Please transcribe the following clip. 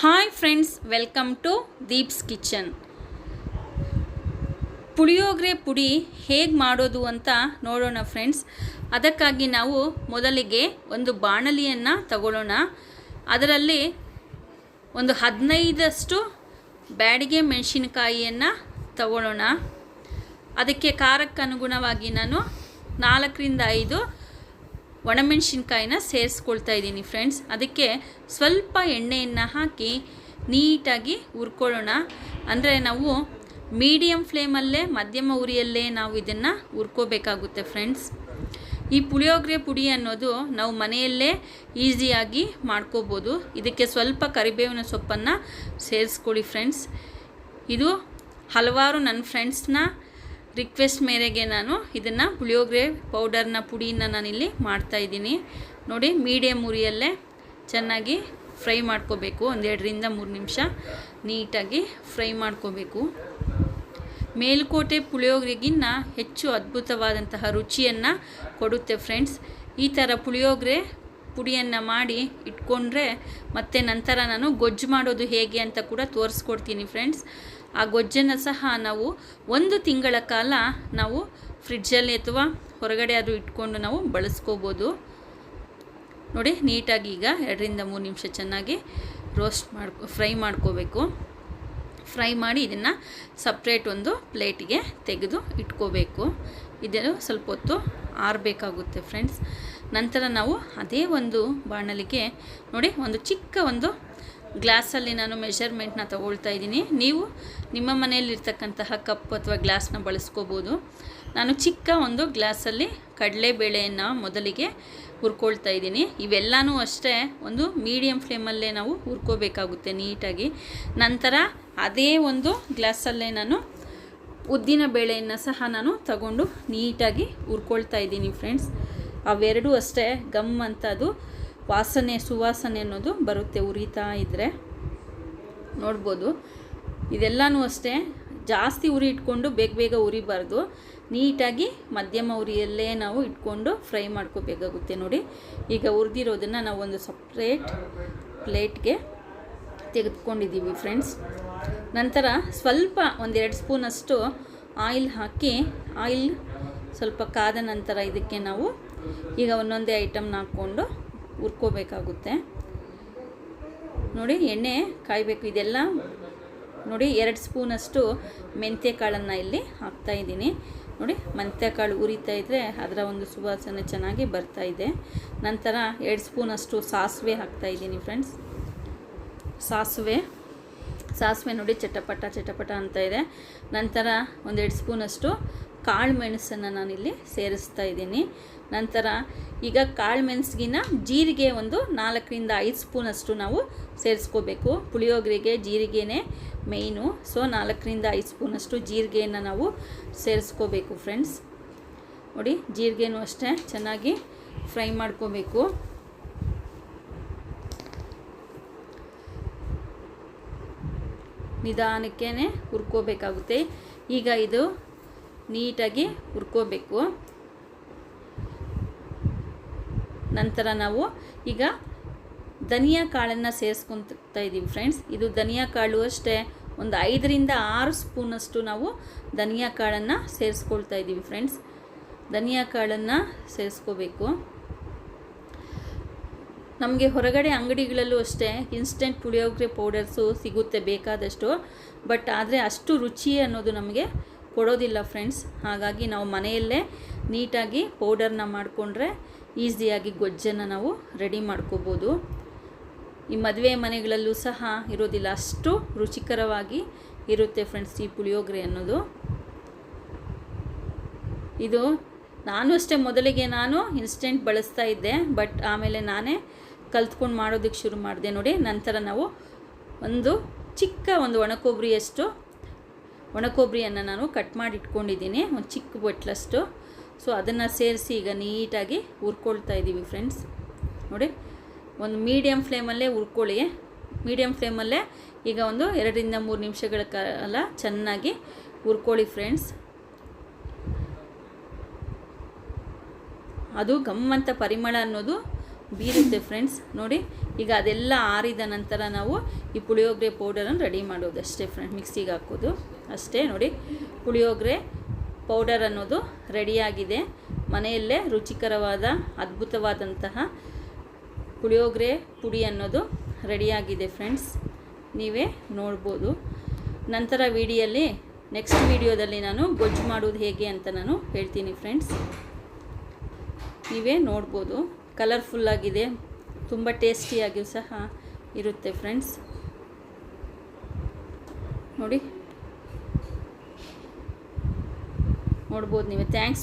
Hi friends welcome to Deep's kitchen puliyogare ಪುಡಿ ಹೇಗೆ ಮಾಡೋದು ಅಂತ ನೋಡೋಣ ಫ್ರೆಂಡ್ಸ್ ಅದಕ್ಕಾಗಿ ನಾವು ಮೊದಲಿಗೆ ಒಂದು ಬಾಣಲಿಯನ್ನು ತಗೊಳ್ಳೋಣ. ಅದರಲ್ಲಿ ಒಂದು ಹದಿನೈದಷ್ಟು ಬ್ಯಾಡಿಗೆ ಮೆಣಸಿನಕಾಯಿಯನ್ನು ತಗೊಳ್ಳೋಣ. ಅದಕ್ಕೆ ಖಾರಕ್ಕನುಗುಣವಾಗಿ ನಾನು ನಾಲ್ಕರಿಂದ ಐದು ಒಣಮೆಣಸಿನ್ಕಾಯಿನ ಸೇರಿಸ್ಕೊಳ್ತಾ ಇದ್ದೀನಿ ಫ್ರೆಂಡ್ಸ್ ಅದಕ್ಕೆ ಸ್ವಲ್ಪ ಎಣ್ಣೆಯನ್ನು ಹಾಕಿ ನೀಟಾಗಿ ಹುರ್ಕೊಳ್ಳೋಣ. ಅಂದರೆ ನಾವು ಮೀಡಿಯಮ್ ಫ್ಲೇಮಲ್ಲೇ ಮಧ್ಯಮ ಉರಿಯಲ್ಲೇ ನಾವು ಇದನ್ನು ಹುರ್ಕೋಬೇಕಾಗುತ್ತೆ ಫ್ರೆಂಡ್ಸ್ ಈ ಪುಳಿಯೋಗರೆ ಪುಡಿ ಅನ್ನೋದು ನಾವು ಮನೆಯಲ್ಲೇ ಈಸಿಯಾಗಿ ಮಾಡ್ಕೋಬೋದು. ಇದಕ್ಕೆ ಸ್ವಲ್ಪ ಕರಿಬೇವಿನ ಸೊಪ್ಪನ್ನು ಸೇರಿಸ್ಕೊಳ್ಳಿ ಫ್ರೆಂಡ್ಸ್ ಇದು ಹಲವಾರು ನನ್ನ ಫ್ರೆಂಡ್ಸ್ನ ರಿಕ್ವೆಸ್ಟ್ ಮೇರೆಗೆ ನಾನು ಇದನ್ನು ಪುಳಿಯೋಗರೆ ಪೌಡರ್ನ ಪುಡಿನ ನಾನಿಲ್ಲಿ ಮಾಡ್ತಾಯಿದ್ದೀನಿ ನೋಡಿ ಮೀಡಿಯಮ್ ಉರಿಯಲ್ಲೇ ಚೆನ್ನಾಗಿ ಫ್ರೈ ಮಾಡ್ಕೋಬೇಕು. ಒಂದೆರಡರಿಂದ ಮೂರು ನಿಮಿಷ ನೀಟಾಗಿ ಫ್ರೈ ಮಾಡ್ಕೋಬೇಕು. ಮೇಲುಕೋಟೆ ಪುಳಿಯೋಗರೆಗಿನ್ನ ಹೆಚ್ಚು ಅದ್ಭುತವಾದಂತಹ ರುಚಿಯನ್ನು ಕೊಡುತ್ತೆ ಫ್ರೆಂಡ್ಸ್ ಈ ಥರ ಪುಳಿಯೋಗರೆ ಪುಡಿಯನ್ನು ಮಾಡಿ ಇಟ್ಕೊಂಡ್ರೆ ಮತ್ತು ನಂತರ ನಾನು ಗೊಜ್ಜು ಮಾಡೋದು ಹೇಗೆ ಅಂತ ಕೂಡ ತೋರಿಸ್ಕೊಡ್ತೀನಿ ಫ್ರೆಂಡ್ಸ್ ಆ ಗೊಜ್ಜನ್ನು ಸಹ ನಾವು ಒಂದು ತಿಂಗಳ ಕಾಲ ನಾವು ಫ್ರಿಡ್ಜಲ್ಲಿ ಅಥವಾ ಹೊರಗಡೆ ಅದು ಇಟ್ಕೊಂಡು ನಾವು ಬಳಸ್ಕೋಬೋದು. ನೋಡಿ, ನೀಟಾಗಿ ಈಗ ಎರಡರಿಂದ ಮೂರು ನಿಮಿಷ ಚೆನ್ನಾಗಿ ರೋಸ್ಟ್ ಮಾಡ್ಕೊ ಫ್ರೈ ಮಾಡ್ಕೋಬೇಕು. ಫ್ರೈ ಮಾಡಿ ಇದನ್ನು ಸಪ್ರೇಟ್ ಒಂದು ಪ್ಲೇಟಿಗೆ ತೆಗೆದು ಇಟ್ಕೋಬೇಕು. ಇದನ್ನು ಸ್ವಲ್ಪ ಹೊತ್ತು ಆರಬೇಕಾಗುತ್ತೆ ಫ್ರೆಂಡ್ಸ್ ನಂತರ ನಾವು ಅದೇ ಒಂದು ಬಾಣಲಿಗೆ ನೋಡಿ, ಒಂದು ಚಿಕ್ಕ ಒಂದು ಗ್ಲಾಸಲ್ಲಿ ನಾನು ಮೆಷರ್ಮೆಂಟ್ನ ತಗೊಳ್ತಾ ಇದ್ದೀನಿ. ನೀವು ನಿಮ್ಮ ಮನೆಯಲ್ಲಿರ್ತಕ್ಕಂತಹ ಕಪ್ ಅಥವಾ ಗ್ಲಾಸ್ನ ಬಳಸ್ಕೋಬೋದು. ನಾನು ಚಿಕ್ಕ ಒಂದು ಗ್ಲಾಸಲ್ಲಿ ಕಡಲೆಬೇಳೆಯನ್ನು ಮೊದಲಿಗೆ ಹುರ್ಕೊಳ್ತಾ ಇದ್ದೀನಿ. ಇವೆಲ್ಲನೂ ಅಷ್ಟೇ, ಒಂದು ಮೀಡಿಯಮ್ ಫ್ಲೇಮಲ್ಲೇ ನಾವು ಹುರ್ಕೋಬೇಕಾಗುತ್ತೆ ನೀಟಾಗಿ. ನಂತರ ಅದೇ ಒಂದು ಗ್ಲಾಸಲ್ಲೇ ನಾನು ಉದ್ದಿನ ಬೇಳೆಯನ್ನು ಸಹ ನಾನು ತಗೊಂಡು ನೀಟಾಗಿ ಹುರ್ಕೊಳ್ತಾ ಇದ್ದೀನಿ, ಫ್ರೆಂಡ್ಸ್. ಅವೆರಡೂ ಅಷ್ಟೇ, ಗಮ್ ಅಂತ ಅದು ವಾಸನೆ, ಸುವಾಸನೆ ಅನ್ನೋದು ಬರುತ್ತೆ, ಉರಿತಾ ಇದ್ದರೆ ನೋಡ್ಬೋದು. ಇದೆಲ್ಲನೂ ಅಷ್ಟೇ, ಜಾಸ್ತಿ ಉರಿ ಇಟ್ಕೊಂಡು ಬೇಗ ಬೇಗ ಉರಿಬಾರ್ದು. ನೀಟಾಗಿ ಮಧ್ಯಮ ಉರಿಯಲ್ಲೇ ನಾವು ಇಟ್ಕೊಂಡು ಫ್ರೈ ಮಾಡ್ಕೋಬೇಕಾಗುತ್ತೆ ನೋಡಿ. ಈಗ ಉರಿದಿರೋದನ್ನು ನಾವು ಒಂದು ಸಪ್ರೇಟ್ ಪ್ಲೇಟ್ಗೆ ತೆಗೆದುಕೊಂಡಿದ್ದೀವಿ ಫ್ರೆಂಡ್ಸ್. ನಂತರ ಸ್ವಲ್ಪ ಒಂದೆರಡು ಸ್ಪೂನಷ್ಟು ಆಯಿಲ್ ಹಾಕಿ, ಆಯಿಲ್ ಸ್ವಲ್ಪ ಕಾದ ನಂತರ ಇದಕ್ಕೆ ನಾವು ಈಗ ಒಂದೊಂದೇ ಐಟಮ್ನ ಹಾಕ್ಕೊಂಡು ಹುರ್ಕೋಬೇಕಾಗುತ್ತೆ. ನೋಡಿ, ಎಣ್ಣೆ ಕಾಯಬೇಕು. ಇದೆಲ್ಲ ನೋಡಿ, ಎರಡು ಸ್ಪೂನಷ್ಟು ಮೆಂತ್ಯ ಕಾಳನ್ನು ಇಲ್ಲಿ ಹಾಕ್ತಾ ಇದ್ದೀನಿ. ನೋಡಿ ಮೆಂತ್ಯ ಕಾಳು ಉರಿತಾ ಇದ್ದರೆ ಅದರ ಒಂದು ಸುವಾಸನೆ ಚೆನ್ನಾಗಿ ಬರ್ತಾ ಇದೆ. ನಂತರ ಎರಡು ಸ್ಪೂನಷ್ಟು ಸಾಸಿವೆ ಹಾಕ್ತಾ ಇದ್ದೀನಿ ಫ್ರೆಂಡ್ಸ್ ಸಾಸಿವೆ. ಸಾಸಿವೆ ನೋಡಿ, ಚಟಪಟ ಚಟಪಟ ಅಂತ ಇದೆ. ನಂತರ ಒಂದೆರಡು ಸ್ಪೂನಷ್ಟು ಕಾಳು ಮೆಣಸನ್ನು ನಾನಿಲ್ಲಿ ಸೇರಿಸ್ತಾ ಇದ್ದೀನಿ. ನಂತರ ಈಗ ಕಾಳು ಮೆಣಸಿಗಿನ ಜೀರಿಗೆ ಒಂದು ನಾಲ್ಕರಿಂದ ಐದು ಸ್ಪೂನಷ್ಟು ನಾವು ಸೇರಿಸ್ಕೋಬೇಕು. ಪುಳಿಯೋಗರೆಗೆ ಜೀರಿಗೆನೇ ಮೇಯ್ನು. ಸೊ, ನಾಲ್ಕರಿಂದ ಐದು ಸ್ಪೂನಷ್ಟು ಜೀರಿಗೆಯನ್ನು ನಾವು ಸೇರಿಸ್ಕೋಬೇಕು ಫ್ರೆಂಡ್ಸ್. ನೋಡಿ, ಜೀರಿಗೆನೂ ಅಷ್ಟೇ ಚೆನ್ನಾಗಿ ಫ್ರೈ ಮಾಡ್ಕೋಬೇಕು. ನಿಧಾನಕ್ಕೇ ಹುರ್ಕೋಬೇಕಾಗುತ್ತೆ. ಈಗ ಇದು ನೀಟಾಗಿ ಹುರ್ಕೋಬೇಕು. ನಂತರ ನಾವು ಈಗ ಧನಿಯಾ ಕಾಳನ್ನು ಸೇರಿಸ್ಕೊತಾ ಇದ್ದೀವಿ ಫ್ರೆಂಡ್ಸ್ ಇದು ಧನಿಯಾ ಕಾಳು ಅಷ್ಟೇ, ಒಂದು ಐದರಿಂದ ಆರು ಸ್ಪೂನಷ್ಟು ನಾವು ಧನಿಯಾ ಕಾಳನ್ನು ಸೇರಿಸ್ಕೊಳ್ತಾ ಇದ್ದೀವಿ ಫ್ರೆಂಡ್ಸ್ ಧನಿಯಾ ಕಾಳನ್ನು ಸೇರಿಸ್ಕೋಬೇಕು. ನಮಗೆ ಹೊರಗಡೆ ಅಂಗಡಿಗಳಲ್ಲೂ ಅಷ್ಟೇ ಇನ್ಸ್ಟೆಂಟ್ ಪುಳಿಯೋಗರೆ ಪೌಡರ್ಸು ಸಿಗುತ್ತೆ ಬೇಕಾದಷ್ಟು ಬಟ್ ಆದರೆ ಅಷ್ಟು ರುಚಿ ಅನ್ನೋದು ನಮಗೆ ಕೊಡೋದಿಲ್ಲ ಫ್ರೆಂಡ್ಸ್ ಹಾಗಾಗಿ ನಾವು ಮನೆಯಲ್ಲೇ ನೀಟಾಗಿ ಪೌಡರ್ನ ಮಾಡಿಕೊಂಡ್ರೆ ಈಸಿಯಾಗಿ ಗೊಜ್ಜನ್ನು ನಾವು ರೆಡಿ ಮಾಡ್ಕೋಬೋದು. ಈ ಮದುವೆ ಮನೆಗಳಲ್ಲೂ ಸಹ ಇರೋದಿಲ್ಲ, ಅಷ್ಟು ರುಚಿಕರವಾಗಿ ಇರುತ್ತೆ ಫ್ರೆಂಡ್ಸ್ ಈ ಪುಳಿಯೋಗರೆ ಅನ್ನೋದು. ಇದು ನಾನು ಅಷ್ಟೇ ಮೊದಲಿಗೆ ನಾನು ಇನ್ಸ್ಟೆಂಟ್ ಬಳಸ್ತಾ ಇದ್ದೆ ಬಟ್ ಆಮೇಲೆ ನಾನೇ ಕಲ್ತ್ಕೊಂಡು ಮಾಡೋದಕ್ಕೆ ಶುರು ಮಾಡಿದೆ ನೋಡಿ. ನಂತರ ನಾವು ಒಂದು ಚಿಕ್ಕ ಒಂದು ಒಣಕೊಬ್ಬರಿಯಷ್ಟು ಒಣಕೊಬ್ಬರಿಯನ್ನು ನಾನು ಕಟ್ ಮಾಡಿ ಇಟ್ಕೊಂಡಿದ್ದೀನಿ ಒಂದು ಚಿಕ್ಕ ಬಟ್ಲಷ್ಟು. ಸೊ ಅದನ್ನು ಸೇರಿಸಿ ಈಗ ನೀಟಾಗಿ ಹುರ್ಕೊಳ್ತಾ ಇದ್ದೀವಿ ಫ್ರೆಂಡ್ಸ್ ನೋಡಿ, ಒಂದು ಮೀಡಿಯಮ್ ಫ್ಲೇಮಲ್ಲೇ ಹುರ್ಕೊಳ್ಳಿ. ಮೀಡಿಯಮ್ ಫ್ಲೇಮಲ್ಲೇ ಈಗ ಒಂದು ಎರಡರಿಂದ ಮೂರು ನಿಮಿಷಗಳ ಕಾಲ ಚೆನ್ನಾಗಿ ಹುರ್ಕೊಳ್ಳಿ ಫ್ರೆಂಡ್ಸ್ ಅದು ಗಮ್ಮಂತ ಪರಿಮಳ ಅನ್ನೋದು ಬೀರುತ್ತೆ ಫ್ರೆಂಡ್ಸ್ ನೋಡಿ, ಈಗ ಅದೆಲ್ಲ ಆರಿದ ನಂತರ ನಾವು ಈ ಪುಳಿಯೋಗರೆ ಪೌಡರನ್ನು ರೆಡಿ ಮಾಡೋದು ಅಷ್ಟೇ ಫ್ರೆಂಡ್ ಮಿಕ್ಸಿಗೆ ಹಾಕೋದು. ಅಷ್ಟೇ ನೋಡಿ. ಪುಳಿಯೋಗರೆ ಪೌಡರ್ ಅನ್ನೋದು ರೆಡಿಯಾಗಿದೆ. ಮನೆಯಲ್ಲೇ ರುಚಿಕರವಾದ, ಅದ್ಭುತವಾದಂತಹ ಪುಳಿಯೋಗರೆ ಪುಡಿ ಅನ್ನೋದು ರೆಡಿಯಾಗಿದೆ ಫ್ರೆಂಡ್ಸ್. ನೀವೇ ನೋಡ್ಬೋದು. ನಂತರ ವಿಡಿಯಲ್ಲಿ, ನೆಕ್ಸ್ಟ್ ವಿಡಿಯೋದಲ್ಲಿ ನಾನು ಗೊಜ್ಜು ಮಾಡೋದು ಹೇಗೆ ಅಂತ ನಾನು ಹೇಳ್ತೀನಿ ಫ್ರೆಂಡ್ಸ್. ನೀವೇ ನೋಡ್ಬೋದು. ಕಲರ್ಫುಲ್ಲಾಗಿದೆ ತುಂಬ ಟೇಸ್ಟಿಯಾಗಿಯೂ ಸಹ ಇರುತ್ತೆ ಫ್ರೆಂಡ್ಸ್. ನೋಡಿ. ನೋಡ್ಬೋದು ನೀವು. ಥ್ಯಾಂಕ್ಸ್